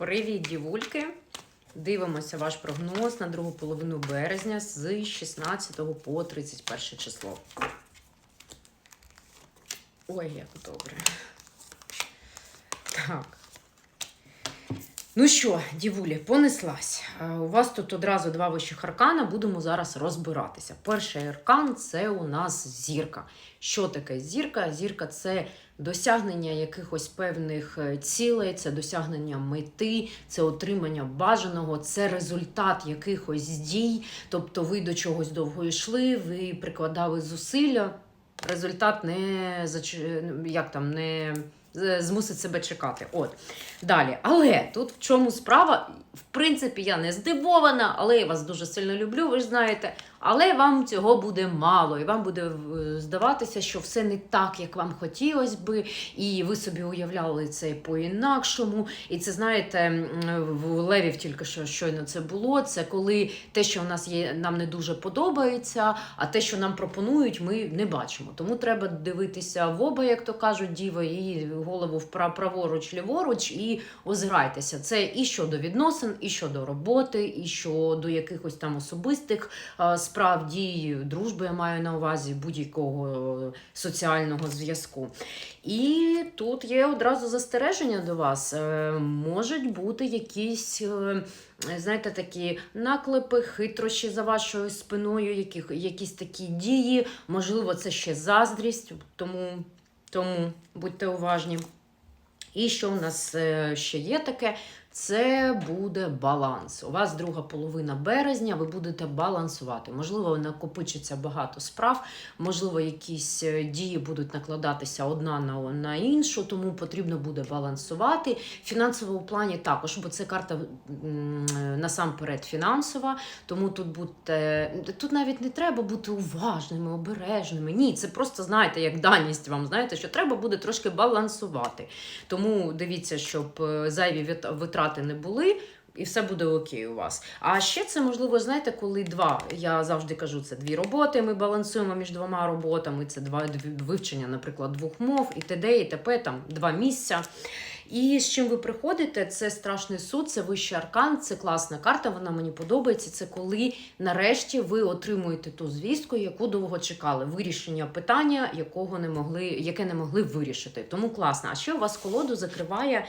Привіт, дівульки! Дивимося ваш прогноз на другу половину березня з 16 по 31 число. Ой, як добре. Так. Ну що, дівулі, понеслась. Е, У вас тут одразу два вищих аркана, будемо зараз розбиратися. Перший аркан це у нас зірка. Що таке зірка? Зірка це досягнення якихось певних е, цілей, це досягнення мети, це отримання бажаного, це результат якихось дій. Тобто ви до чогось довго йшли, ви прикладали зусилля, результат не як там, не змусить себе чекати. От. Далі. Але тут в чому справа? В принципі, я не здивована, але я вас дуже сильно люблю, ви ж знаєте. Але вам цього буде мало, і вам буде е, здаватися, що все не так, як вам хотілося би, і ви собі уявляли це по-інакшому. І це знаєте, в Левів тільки що щойно це було. Це коли те, що в нас є, нам не дуже подобається, а те, що нам пропонують, ми не бачимо. Тому треба дивитися в оба, як то кажуть, діва, і голову вправ праворуч, ліворуч, і озирайтеся. Це і щодо відносин, і щодо роботи, і щодо якихось там особистих е, справ, дій, дружби я маю на увазі будь-якого соціального зв'язку. І тут є одразу застереження до вас. Е, Можуть бути якісь. е, Знаєте, такі наклепи, хитрощі за вашою спиною, які, якісь такі дії. Можливо, це ще заздрість, тому, тому будьте уважні. І що у нас е, ще є таке? Це буде баланс. У вас друга половина березня, ви будете балансувати. Можливо, накопичиться багато справ, можливо, якісь е, дії будуть накладатися одна на, іншу, тому потрібно буде балансувати. В фінансовому плані також, бо це карта насамперед фінансова, тому тут будьте, тут навіть не треба бути уважними, обережними. Ні, це просто знаєте, як даність вам, знаєте, що треба буде трошки балансувати. Тому дивіться, щоб е, зайві вит- витрати не були. І все буде окей у вас. А ще це можливо, знаєте, коли два. Я завжди кажу, це дві роботи. Ми балансуємо між двома роботами. Це два вивчення, наприклад, двох мов, і т.д. і т.п. там два місця. І з чим ви приходите, це страшний суд, це вищий аркан, це класна карта. Вона мені подобається. Це коли нарешті ви отримуєте ту звістку, яку довго чекали. Вирішення питання, якого не могли, яке не могли вирішити. Тому класно. А ще у вас колоду закриває.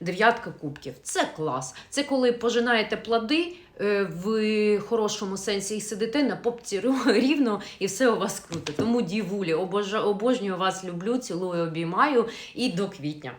Дев'ятка кубків. Це клас. Це коли пожинаєте плоди е, в хорошому сенсі і сидите на попці рівно, і все у вас круто. Тому дівулі, обожнюю вас, люблю, цілую, обіймаю і до квітня.